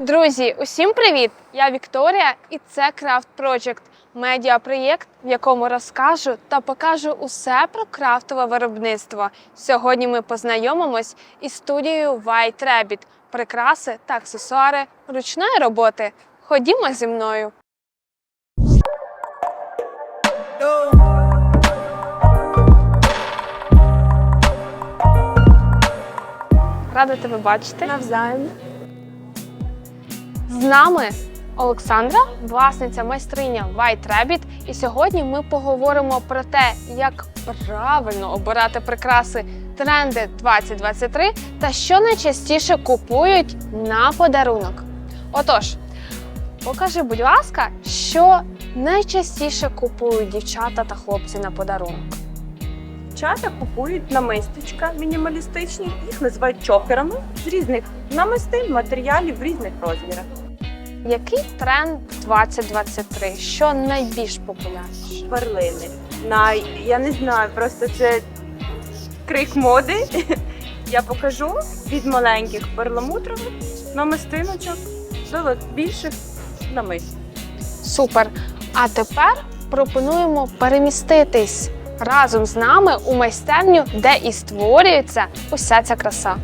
Друзі, усім привіт! Я Вікторія, і це Крафт Project – медіапроєкт, в якому розкажу та покажу усе про крафтове виробництво. Сьогодні ми познайомимось із студією White Rabbit – прикраси та аксесуари ручної роботи. Ходімо зі мною. Рада тебе бачити. Навзаєм. З нами Олександра, власниця майстриня White Rabbit. І сьогодні ми поговоримо про те, як правильно обирати прикраси тренди 2023 та що найчастіше купують на подарунок. Отож, покажи, будь ласка, що найчастіше купують дівчата та хлопці на подарунок. Дівчата купують намисточка мінімалістичні, їх називають чокерами з різних намистин, матеріалів в різних розмірах. Який тренд 2023? Що найбільш популярніше? Перлини. На, я не знаю, просто це крик моди. Я покажу від маленьких перламутрових намистиночок до більших намистин. Супер. А тепер пропонуємо переміститись разом з нами у майстерню, де і створюється уся ця краса.